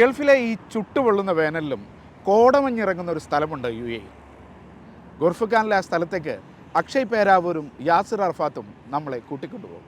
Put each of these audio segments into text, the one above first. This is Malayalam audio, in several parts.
ഗൾഫിലെ ഈ ചുട്ടുപൊള്ളുന്ന വേനലിലും കോടമഞ്ഞിറങ്ങുന്ന ഒരു സ്ഥലമുണ്ട് യു എ. ഗുർഫുഖാനിലെ ആ സ്ഥലത്തേക്ക് അക്ഷയ് പേരാവൂരും യാസിർ അർഫാത്തും നമ്മളെ കൂട്ടിക്കൊണ്ടുപോകും.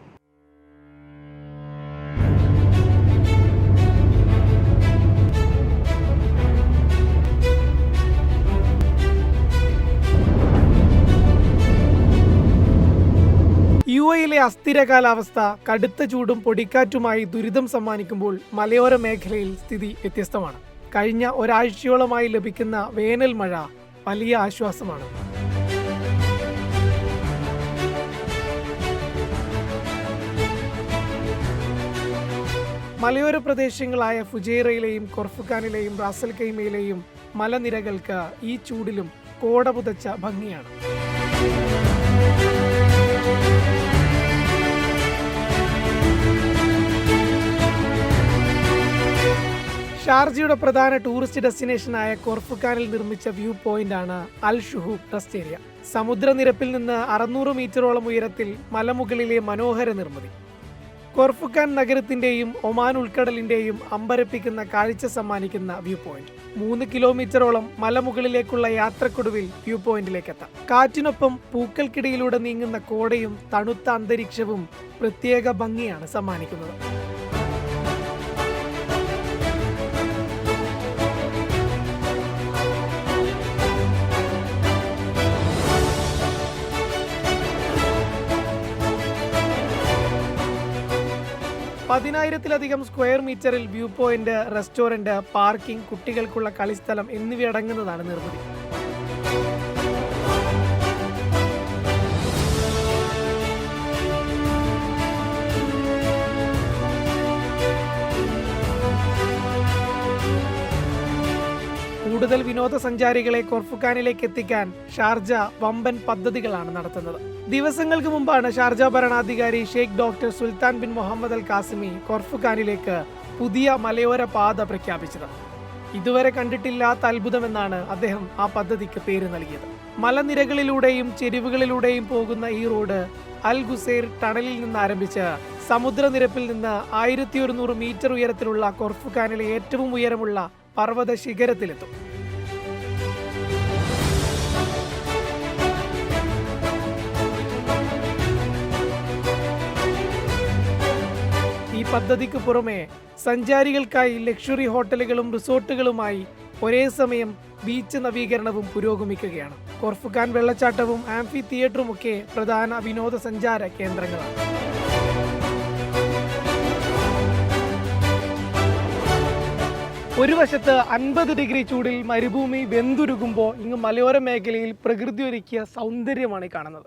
യു എയിലെ അസ്ഥിര കാലാവസ്ഥ കടുത്ത ചൂടും പൊടിക്കാറ്റുമായി ദുരിതം സമ്മാനിക്കുമ്പോൾ മലയോര മേഖലയിൽ സ്ഥിതി വ്യത്യസ്തമാണ്. കഴിഞ്ഞ ഒരാഴ്ചയോളമായി ലഭിക്കുന്ന വേനൽ മഴ വലിയ ആശ്വാസമാണ്. മലയോര പ്രദേശങ്ങളായ ഫുജൈറയിലെയും കൊർഫുഖാനിലെയും റാസൽ കൈമയിലെയും മലനിരകൾക്ക് ഈ ചൂടിലും കോട പുതച്ച ഭംഗിയാണ്. ഷാർജയുടെ പ്രധാന ടൂറിസ്റ്റ് ഡെസ്റ്റിനേഷനായ കോർഫുഖാനിൽ നിർമ്മിച്ച വ്യൂ പോയിന്റ് ആണ് അൽ ഷുഹു റെസ്റ്റ് ഏരിയ. സമുദ്രനിരപ്പിൽ നിന്ന് അറുന്നൂറ് മീറ്ററോളം ഉയരത്തിൽ മലമുകളിലെ മനോഹര നിർമ്മിതി. കോർഫുഖാൻ നഗരത്തിന്റെയും ഒമാൻ ഉൾക്കടലിന്റെയും അമ്പരപ്പിക്കുന്ന കാഴ്ച സമ്മാനിക്കുന്ന വ്യൂ പോയിന്റ്. മൂന്ന് കിലോമീറ്ററോളം മലമുകളിലേക്കുള്ള യാത്രക്കൊടുവിൽ വ്യൂ പോയിന്റിലേക്ക് എത്താം കാറ്റിനൊപ്പം പൂക്കൾക്കിടയിലൂടെ നീങ്ങുന്ന കോടയും തണുത്ത അന്തരീക്ഷവും പ്രത്യേക ഭംഗിയാണ് സമ്മാനിക്കുന്നത്. പതിനായിരത്തിലധികം സ്ക്വയർ മീറ്ററിൽ വ്യൂ പോയിന്റ് റെസ്റ്റോറന്റ് പാർക്കിംഗ് കുട്ടികൾക്കുള്ള കളിസ്ഥലം എന്നിവയടങ്ങുന്നതാണ് നിർമ്മിതി. കൂടുതൽ വിനോദസഞ്ചാരികളെ കൊർഫുഖാനിലേക്ക് എത്തിക്കാൻ ഷാർജ വമ്പൻ പദ്ധതികളാണ് നടത്തുന്നത്. ദിവസങ്ങൾക്ക് മുമ്പാണ് ഷാർജ ഭരണാധികാരി Sheikh doctor Sultan bin Muhammad Al Qasimi കൊർഫുഖാനിലേക്ക് പുതിയ മലയോര പാത പ്രഖ്യാപിച്ചത്. ഇതുവരെ കണ്ടിട്ടില്ലാത്ത അത്ഭുതമെന്നാണ് അദ്ദേഹം ആ പദ്ധതിക്ക് പേര് നൽകിയത്. മലനിരകളിലൂടെയും ചെരിവുകളിലൂടെയും പോകുന്ന ഈ റോഡ് അൽ ഗുസേർ ടണലിൽ നിന്ന് ആരംഭിച്ച് സമുദ്രനിരപ്പിൽ നിന്ന് ആയിരത്തി ഒരുന്നൂറ് മീറ്റർ ഉയരത്തിലുള്ള കൊർഫുഖാനിലെ ഏറ്റവും ഉയരമുള്ള പർവത ശിഖരത്തിലെത്തും ഈ പദ്ധതിക്ക് പുറമെ സഞ്ചാരികൾക്കായി ലക്ഷറി ഹോട്ടലുകളും റിസോർട്ടുകളുമായി ഒരേ സമയം ബീച്ച് നവീകരണവും പുരോഗമിക്കുകയാണ്. കോർഫുഖാൻ വെള്ളച്ചാട്ടവും ആംഫി തിയേറ്ററും ഒക്കെ പ്രധാന വിനോദസഞ്ചാര കേന്ദ്രങ്ങളാണ്. ഒരു വശത്ത് അൻപത് ഡിഗ്രി ചൂടിൽ മരുഭൂമി വെന്തുരുകുമ്പോൾ ഇങ്ങ് മലയോര മേഖലയിൽ പ്രകൃതി ഒരുക്കിയ സൗന്ദര്യമാണ് കാണുന്നത്.